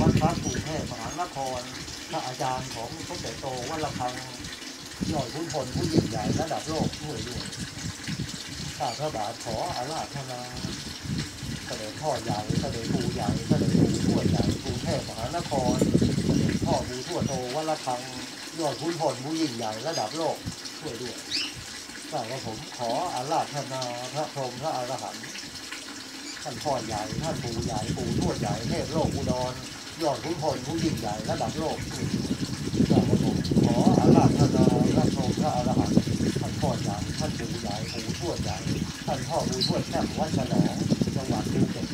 วัดพระกรุงเทพมหานครพระอาจารย์ของสมเด็จโตวัดระฆังยอดขุนพลผู้ยิ่งใหญ่ระดับโลกด้วยด้วยข้าพระบาทขออาราธนาเสด็จพ่อใหญ่เสด็จปู่ใหญ่เสด็จปู่ทวดใหญ่กรุงเทพมหานครเสด็จพ่อปู่ทวดโตวัดระฆังยอดขุนพลผู้ยิ่งใหญ่ระดับโลกช่วยด้วยข้าพระผมขออาราธนาพระพรหมพระอรหันต์ท่านพ่อใหญ่ท่านปู่ใหญ่ปู่ทวดใหญ่เทพโลกอุดร ยอดขุนพลผู้ยิ่งใหญ่ระดับโลกข้าพระผมขออาราธนาพระพรหมพระอรหันต์ท่านพ่อใหญ่ท่านปู่ใหญ่ปู่ทวดใหญ่ท่านพ่อปู่ทวดแช่วัดฉลองจังหวัดภูเก็ต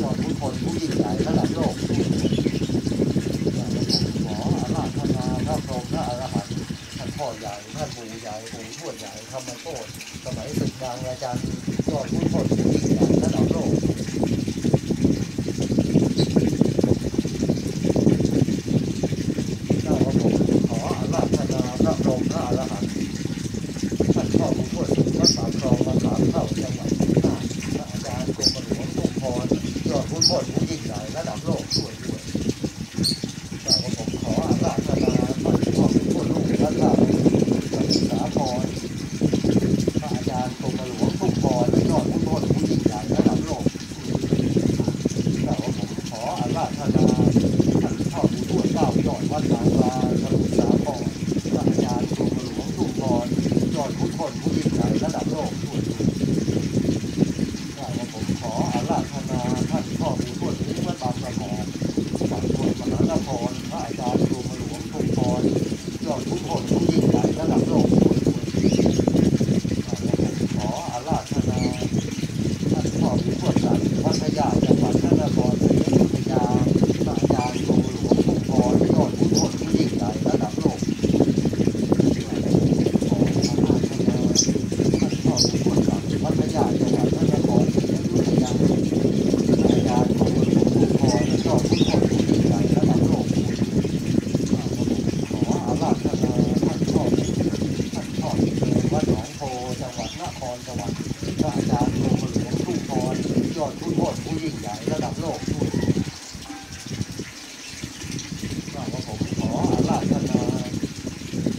ยอดขุนพลผู้ยิ่งใหญ่ระดับโลกข้าพระผมขออาราธนาพระพรหมพระอรหันต์ท่านพ่อใหญ่ท่านปู่ใหญ่ปู่ทวดใหญ่ธรรมโคตสมัยศึกบางระจันยอดขุนพลผู้ยิ่งใหญ่ระดับโลก ข้าพระผมขออาราธนาพระพรหมพระอรหันต์ท่านพ่อผู้ช่วยสุวัดปากคลองมาขามเข้าจังหวัดน่านพระอาจารย์กรมหลวงทุ่งพรยอดผู้ช่วยผู้ยิ่งใหญ่ระดับโลกช่วยด้วยข้าพระผมขออาราธนาท่านพ่อผู้ช่วยลูกพระข้าพระสาพรพระอาจารย์กรมหลวงทุ่งพรยอดผู้ช่วยผู้ยิ่งใหญ่ระดับโลกข้าพระผมขออาราธนา ท่านพ่อผู้ทวดเก้ายอดวัดบางปลาสมุทรสาครพระอาจารย์กรมหลวงทุ่งพรยอดพุทธคนผู้ยิ่งใหญ่ระดับโลกทั่วโลกข้าว่าผมขออาราธนาท่านพ่อผู้ทวดนี้วัดบางประกอบจังหวัดมหานครพระอาจารย์กรมหลวงทุ่งพรยอดพุทธคนผู้ยิ่งใหญ่ระดับโลกทั่วโลกข้าว่าผมขออาราธนา ท่านพ่อผู้ทวดสันวัดพระยาจังหวัดพระนครศรีอยุธยาพระอาจารย์กรมหลวงทุ่งพรยอดผู้ทนผู้ยิ่งใหญ่ระดับโลกขออาราธนาท่านพ่อผู้ทวดสันวัดพระยาจังหวัดพระนครศรีอยุธยาพระอาจารย์กรมหลวงทุ่งพรยอดผู้ทนผู้ยิ่งใหญ่ระดับโลกขออาราธนาท่านพ่อท่านพ่อที่เดินวัดหนองโพจังหวัดน ครสวรรค์พระอาจารย์กรมหลวงทุ่งพรยอดผู้โทษผู้ยิ่งใหญ่ระดับโลกด้วยว่าผมขออาราธนา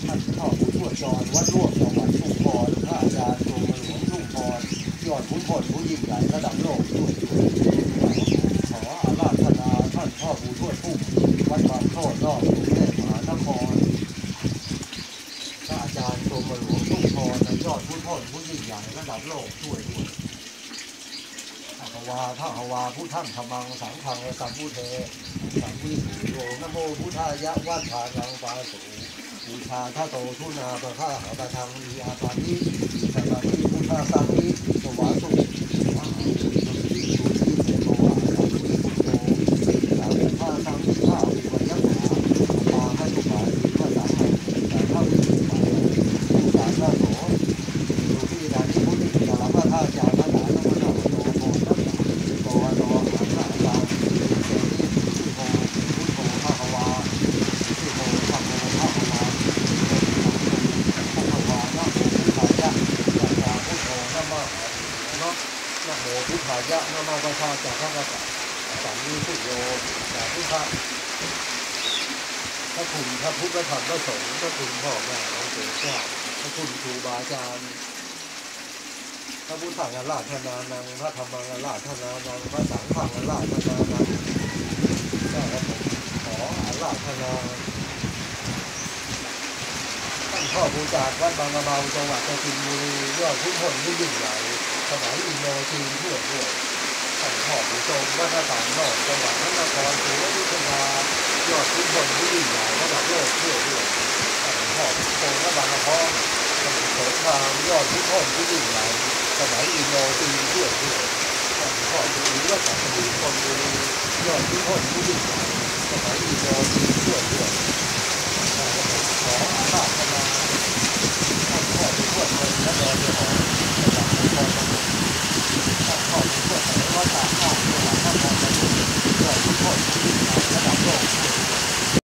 ท่านพ่อผู้ทวดจรวัดร่วมจังหวัดทุ่งพรพระอาจารย์กรมหลวงทุ่งพรยอดผู้โทษผู้ยิ่งใหญ่ระดับโลกด้วยข้าว่าผมขออาราธนาท่านพ่อผู้ทวดผู้วัดบางโทษรอบกรุงเทพมหานครพระอาจารย์กรมหลวงทุ่ง ยอดพุทธนผู้ยิ่งใหญ่ระดับโลกช่วยด้วยพระฮวาพระฮวาผู้ท่านธรรมังสังขังสัมพุเทสัมพุทโธโยนโมพุทธายะวัฏฐานังปาสุบูชาท่าโตทุนาประฆาหาตาทังมีอาปานิสัพพะทิพุทธาสังนิสวาสุวะสุติสุติเสโตอะสัมพุทโธสาวุธาสังฆาวิวัยมหาปาให้ทุกายพระสังฆแต่ถ้าวิสุทธิผู้สารพระโสสุขีดานิพุทธิสารพระธาจารพระหลานพระนาโตโพนัสสะโตโนอัคคะจารเสนิพุทโธพุทโธภะคะวาพุทโธภะโมภะคะวาภะคะวานะโมพุทธายะสัจจาพุทโธนะมะนะ นะโมพุทธายะนะมะพระธาจารพระกษัตริย์สัมมีพุโยสาธุพระพระคุณพระพุทธธรรมพระสงฆ์พระคุณพ่อแม่องเจ้าเจ้าพระคุณครูบาอาจารย์พระพุทธังราธนานังพระธรรมังราธนานังพระสังฆังราธนานังเจ้าครับผมขออาราธนาท่านพ่อภูจากวัดบางกระเบาจังหวัดประจินบุรียอดพุทธนที่ยิ่งใหญ่ สมัยอินโดจีนทั่วโลกท่านพ่อผู้ทรงวัฒนธรรมนอกจังหวัดพระนครศรีอยุธยายอดขุนคนที่ดีหงใหญ่ระดับโลกทั่วโลกท่านพ่อกทรงพระบางพ้องสมุทรสงครามยอดขุนคนที่ดีหงใหญ่สมัยอินโดจีนทั่วโลกท่านพ่อผู้ทรงวัฒนธรรมคนบุรียอดขุนคนที่ดีหงใหญ่สมัยอินโดจีนทั่วโลกขออาราธนาท่านพ่อผู้ทรงพระนคร